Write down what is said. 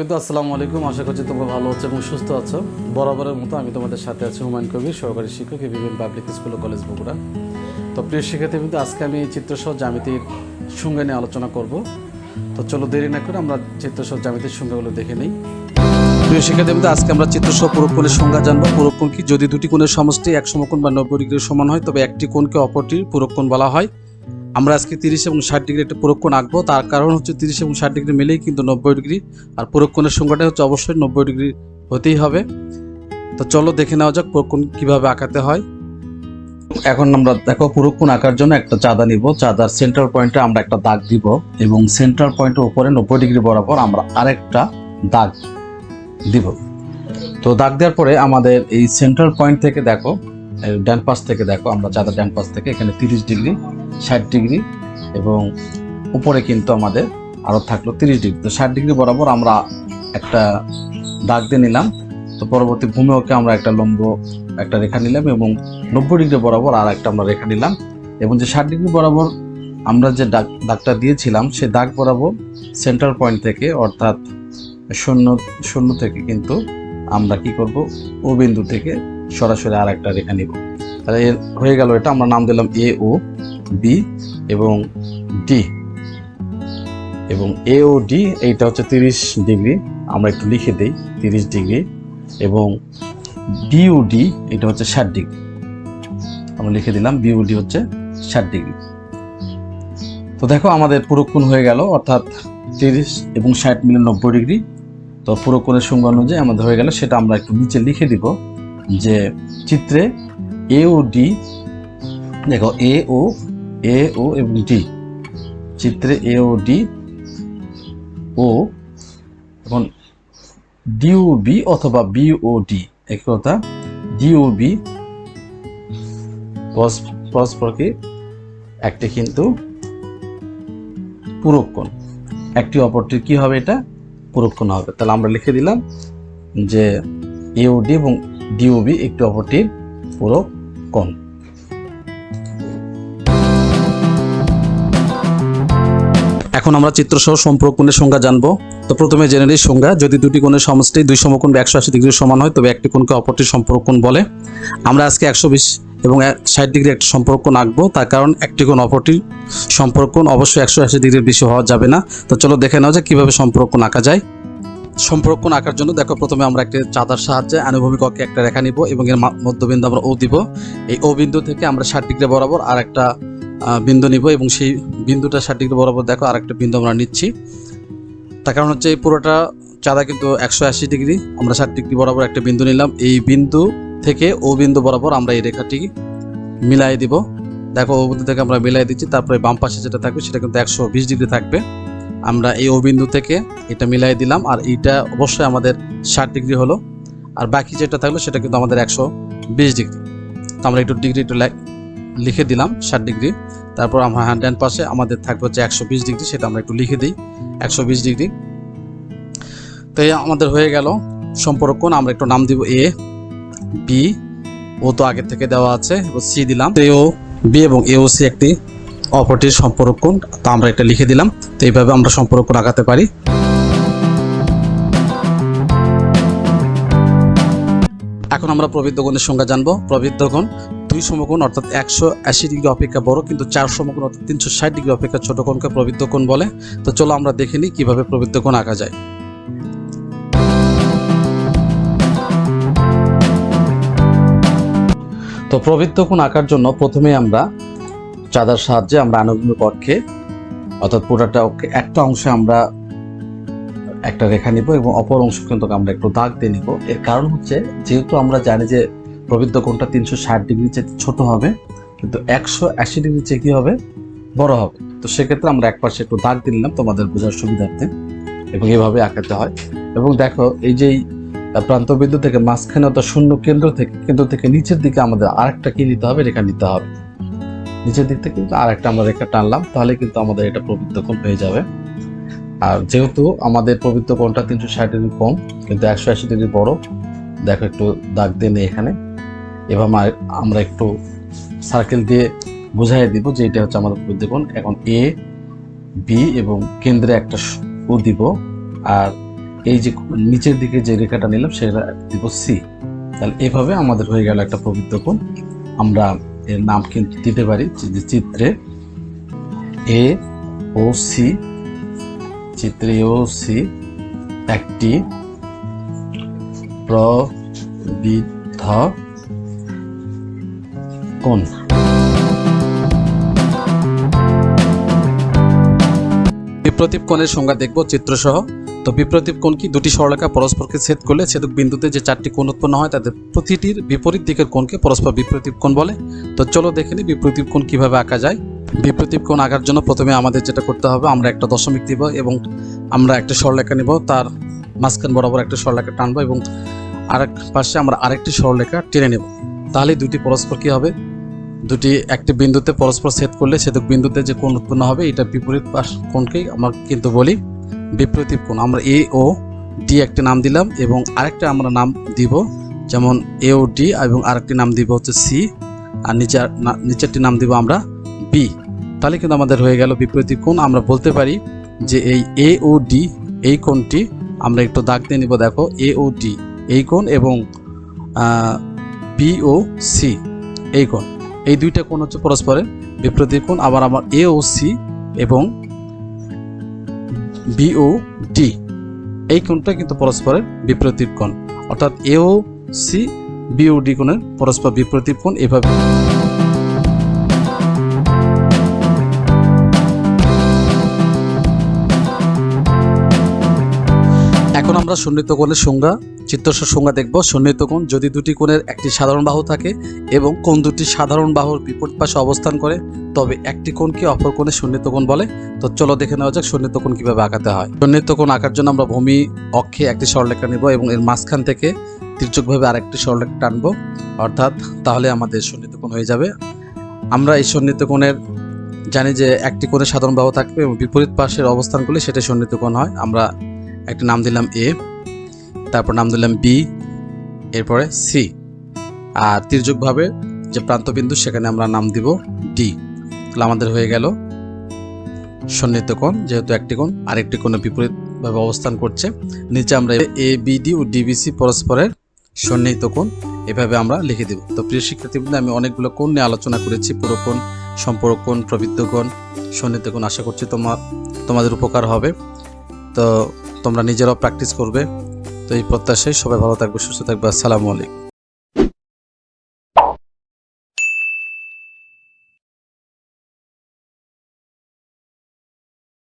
কিন্তু আসসালামু আলাইকুম। আশা করছি তোমরা ভালো আছো এবং সুস্থ আছো। বরাবরের মতো আমি তোমাদের সাথে আছি হুমায়ুন কবির, সহকারী শিক্ষক বিভিন্ন পাবলিক স্কুল ও কলেজ বগুড়া। তো প্রিয় শিক্ষার্থী কিন্তু আজকে আমি চিত্রসহ জ্যামিতির সংজ্ঞা নিয়ে আলোচনা করব। তো চলো দেরি না করে আমরা চিত্রসহ জ্যামিতির সংজ্ঞাগুলো দেখে নিই। প্রিয় শিক্ষার্থী কিন্তু আজকে আমরা চিত্রসহ পুরোক্ষণের সংজ্ঞা জানব। পুরোক্ষণ কি? যদি দুটি কোণের সমষ্টি এক সমকোণ বা নব্বই ডিগ্রির সমান হয়, তবে একটি কোণকে অপরটির পুরোক্ষণ বলা হয়। আমরা আজকে তিরিশ এবং ষাট ডিগ্রি একটা পুরক্ষণ আঁকবো। তার কারণ হচ্ছে তিরিশ এবং ষাট ডিগ্রি মিলেই কিন্তু নব্বই ডিগ্রি। আর পুরক্ষণের সংখ্যাটা হচ্ছে অবশ্যই নব্বই ডিগ্রি হতেই হবে। তো চলো দেখে নেওয়া যাক পুরক্ষণ কীভাবে আঁকাতে হয়। এখন আমরা দেখো পুরক্ষণ আঁকার জন্য একটা চাঁদা নিব। চাঁদার সেন্ট্রাল পয়েন্টে আমরা একটা দাগ দিব এবং সেন্ট্রাল পয়েন্টের উপরে নব্বই ডিগ্রি বরাবর আমরা আরেকটা দাগ দিব। তো দাগ দেওয়ার পরে আমাদের এই সেন্ট্রাল পয়েন্ট থেকে দেখো ডান পাশ থেকে দেখো, আমরা চাঁদা ডান পাশ থেকে এখানে তিরিশ ডিগ্রি, ষাট ডিগ্রি এবং উপরে কিন্তু আমাদের আরও থাকল তিরিশ ডিগ্রি। তো ষাট ডিগ্রি বরাবর আমরা একটা দাগ দিয়ে নিলাম। তো পরবর্তী ভূমিওকে আমরা একটা লম্ব একটা রেখা নিলাম এবং নব্বই ডিগ্রি বরাবর আর একটা আমরা রেখা নিলাম। এবং যে ষাট ডিগ্রি বরাবর আমরা যে দাগ, দাগটা দিয়েছিলাম, সে দাগ বরাবর সেন্টার পয়েন্ট থেকে, অর্থাৎ শূন্য শূন্য থেকে কিন্তু আমরা কি করব? ও বিন্দু থেকে সরাসরি আর একটা রেখা নিব। তাহলে হয়ে গেল এটা, আমরা নাম দিলাম এ ও বি এবং ডি এবং এ ও ডি এইটা হচ্ছে তিরিশ ডিগ্রি, আমরা একটু লিখে দিই, তিরিশ ডিগ্রি। এবং বিউডি এটা হচ্ছে ষাট ডিগ্রি। আমরা লিখে দিলাম বিউডি হচ্ছে ষাট ডিগ্রি। তো দেখো আমাদের পুরোক্ষণ হয়ে গেল, অর্থাৎ তিরিশ এবং ষাট মিলে নব্বই ডিগ্রি। তো পুরোক্ষণের সংখ্যা অনুযায়ী আমাদের হয়ে গেল, সেটা আমরা একটু নিচে লিখে দিব। যে চিত্রে এ ও ডি দেখো এ ও এ ও এবং ডি চিত্রে এ ও ডি ও এবং ডিউবি অথবা বিওডি এক কথা ডিউবি পরস্পরকে একটি কিন্তু পুরক্ষণ একটি অপরটির কি হবে এটা? পুরক্ষণ হবে। তাহলে আমরা লিখে দিলাম যে এওডি এবং ডিওবি একটি অপরটির পুরক্ষণ এখন আমরা চিত্রসহ সম্পর্কণের সংজ্ঞা জানব। তো প্রথমে জেনে নিই সংজ্ঞা, যদি দুটি কোণের সমষ্টি দুই সমকোণ বা একশো আশি ডিগ্রির সমান হয়, তবে একটি কোণকে অপরটির সম্পর্কণ বলে। আমরা আজকে একশো বিশ এবং ষাট ডিগ্রি একটা সম্পর্ক আঁকবো, তার কারণ একটি কোণ অপরটির সম্পর্কণ অবশ্যই একশো আশি ডিগ্রির বেশি হওয়া যাবে না। তো চলো দেখে নেওয়া যায় কীভাবে সম্পর্ক আঁকা যায়। সম্পর্কণ আঁকার জন্য দেখো প্রথমে আমরা একটি চাঁদার সাহায্যে আনুভূমিক অক্ষে একটা রেখা নিব এবং এর মধ্যবিন্দু আমরা ও দিব। এই ও বিন্দু থেকে আমরা ষাট ডিগ্রি বরাবর আর একটা বিন্দু নিব এবং সেই বিন্দুটা ষাট ডিগ্রি বরাবর দেখো আর একটা বিন্দু আমরা নিচ্ছি। তার কারণ হচ্ছে এই পুরোটা চাঁদা কিন্তু একশো আশি ডিগ্রি, আমরা ষাট ডিগ্রি বরাবর একটা বিন্দু নিলাম। এই বিন্দু থেকে ও বিন্দু বরাবর আমরা এই রেখাটি মিলাই দিব। দেখো ও বিন্দু থেকে আমরা মিলাই দিচ্ছি, তারপরে বাম পাশে যেটা থাকবে সেটা কিন্তু একশো বিশ ডিগ্রি থাকবে। আমরা এই ও বিন্দু থেকে এটা মিলাই দিলাম, আর এইটা অবশ্যই আমাদের ষাট ডিগ্রি হলো। আর বাকি যেটা থাকল সেটা কিন্তু আমাদের একশো বিশ ডিগ্রি। তো আমরা একটু ডিগ্রি একটু লিখে দিলাম ষাট ডিগ্রি। তারপর আমরা হ্যান্ড পাশে আমাদের থাকবে হচ্ছে একশো বিশ ডিগ্রি, সেটা আমরা একটু লিখে দিই, একশো বিশ ডিগ্রি। তো আমাদের হয়ে গেল সম্পর্কণ আমরা একটু নাম দিব এ, বি, ও তো আগে থেকে দেওয়া আছে সি দিলাম। তো ও বি এবং এ ও সি একটি অপরটির সম্পর্কণ তা আমরা এটা লিখে দিলাম। তো এইভাবে আমরা সম্পর্ক আঁকাতে পারি। এখন আমরা প্রবৃদ্ধ কোণের সংজ্ঞা জানব। প্রবৃদ্ধ কোণ দুই সমকোণ অর্থাৎ একশো আশি ডিগ্রি অপেক্ষা বড়, কিন্তু চার সমকোণ অর্থাৎ তিনশো ষাট ডিগ্রি অপেক্ষা ছোট কোণকে প্রবৃদ্ধ কোণ বলে। তো চলো আমরা দেখে নিই কীভাবে প্রবৃদ্ধ কোণ আঁকা যায়। তো প্রবৃত্ত কোণ আঁকার জন্য প্রথমে আমরা চাঁদার সাহায্যে আমরা আনুভূমিক অক্ষে অর্থাৎ পুরোটা একটা অংশে আমরা একটা রেখা নিব এবং অপর অংশ কিন্তু আমরা একটু দাগ দিয়ে নিব। এর কারণ হচ্ছে, যেহেতু আমরা জানি যে প্রবৃদ্ধ কোণটা তিনশো ষাট ডিগ্রি চেয়ে ছোট হবে, কিন্তু একশো আশি ডিগ্রি চেয়ে কী হবে? বড় হবে। তো সেক্ষেত্রে আমরা এক পাশে একটু দাগ দিয়ে নিলাম তোমাদের বোঝার সুবিধার্থে এবং এভাবে আঁকাতে হয়। এবং দেখো, এই যেই প্রান্ত বিন্দু থেকে মাঝখানে অর্থাৎ শূন্য কেন্দ্র থেকে কেন্দ্র থেকে নিচের দিকে আমাদের আরেকটা কি নিতে হবে? রেখা নিতে হবে। নিচের দিক থেকে কিন্তু আরেকটা আমরা রেখা টানলাম, তাহলে কিন্তু আমাদের এটা প্রবৃত্ত কোণ হয়ে যাবে। আর যেহেতু আমাদের প্রবৃত্ত কোণটা তিনশো ষাট ডিগ্রি কম কিন্তু একশো আশি ডিগ্রি বড়। দেখো একটু দাগ দিয়ে নেই এখানে। এবার আমরা একটু সার্কেল দিয়ে বুঝাই দিব যে এটা হচ্ছে আমাদের প্রবৃত্ত কোণ। এখন এ বি এবং কেন্দ্রে একটা ও দিব। আর এই যে নিচের দিকে যে রেখাটা নিলাম, সেটা দিব সি তাহলে এভাবে আমাদের হয়ে গেল একটা পবিত্র কোণ। আমরা এর নাম কিন্তু দিতে পারি চিত্রে এ ও সি চিত্রে ও সি একটি প্রবিদ্ধ কোণ। বিপ্রতীপ কোণের সংজ্ঞা দেখব, চিত্রসহ। তো বিপ্রতীপ কোণ কি? দুটি সরলরেখা পরস্পরকে ছেদ করলে ছেদক বিন্দুতে যে চারটি কোণ উৎপন্ন হয়, তাদের প্রতিটির বিপরীত দিকের কোণকে পরস্পর বিপ্রতীপ কোণ বলে। তো চলো দেখে নিই বিপ্রতীপ কোণ কীভাবে আঁকা যায়। বিপ্রতীপ কোণ আঁকার জন্য প্রথমে আমাদের যেটা করতে হবে, আমরা একটা দশমিক দিব এবং আমরা একটা সরলরেখা নিব। তার মাঝখান বরাবর একটা সরলরেখা টানবো এবং আরেক পাশে আমরা আরেকটি সরলরেখা টেনে নেব। তাহলে দুটি পরস্পর কি হবে? দুটি একটি বিন্দুতে পরস্পর ছেদ করলে ছেদক বিন্দুতে যে কোণ উৎপন্ন হবে, এটা বিপরীত পাশ কোণকেই আমরা কিন্তু বলি বিপরীত কোণ। আমরা এ ও ডি একটি নাম দিলাম এবং আরেকটা আমরা নাম দিব, যেমন এ ও ডি এবং আরেকটি নাম দিব হচ্ছে সি আর নিচে নিচেরটি নাম দিব আমরা বি তাহলে কিন্তু আমাদের হয়ে গেল বিপরীত কোণ। আমরা বলতে পারি যে এই এ ও ডি এই কোণটি আমরা একটু দাগ দিয়ে নিব, দেখো এ ও ডি এই কোণ এবং বি ও সি এই কোণ। এই দুইটা কোণ হচ্ছে পরস্পরের বিপরীত কোণ আবার আমার এ ও সি এবং বিও ডি এই কোণটা কিন্তু পরস্পরের বিপরীত কোণ। অর্থাৎ A O C B O D কোণের পরস্পর বিপরীত কোণ এভাবে। এখন আমরা সন্নিহিত কোণের সংজ্ঞা চিত্রস্ব সংজ্ঞা দেখব, সন্নিহিত কোণ, যদি দুটি কোণের একটি সাধারণ বাহু থাকে এবং কোন দুটি সাধারণ বাহুর বিপরীত পাশে অবস্থান করে, তবে একটি কোণকে অপর কোণে সন্নিহিত কোণ বলে। তো চলো দেখে নেওয়া যাক সন্নিহিত কোণ কীভাবে আঁকাতে হয়। সন্নিহিত কোণ আঁকার জন্য আমরা ভূমি অক্ষে একটি সরলরেখা নেব এবং এর মাঝখান থেকে তির্যকভাবে আরেকটি সরলরেখা টানবো। অর্থাৎ তাহলে আমাদের সন্নিহিত কোণ হয়ে যাবে। আমরা এই সন্নিহিত কোণের, জানি যে একটি কোণের সাধারণ বাহু থাকবে এবং বিপরীত পাশের অবস্থান করলে সেটা সন্নিহিত কোণ হয়। আমরা একটা নাম দিলাম এ তারপর নাম দিলাম বি, এরপরে সি। আর তির্যকভাবে যে প্রান্তবিন্দু, সেখানে আমরা নাম দিব ডি। তাহলে আমাদের হয়ে গেল সন্নিহিত কোণ, যেহেতু একটি কোণ, আরেকটি কোণে বিপরীতভাবে অবস্থান করছে। নিচে আমরা এ বিডি ও ডিবিসি পরস্পরের সন্নিহিত কোণ, এভাবে আমরা লিখে দেব। তো প্রিয় শিক্ষার্থীবৃন্দ, আমি অনেকগুলো কোণ নিয়ে আলোচনা করেছি, পুরো কোণ, সম্পর্ক কোণ প্রবৃদ্ধ কোণ, সন্নিহিত কোণ, আশা করছি তোমার তোমাদের উপকার হবে। তো তোমরা নিজেরাও প্র্যাকটিস করবে। তো এই প্রত্যাশায় সবাই ভালো থাকবে সুস্থ থাকবে। আসসালামু আলাইকুম।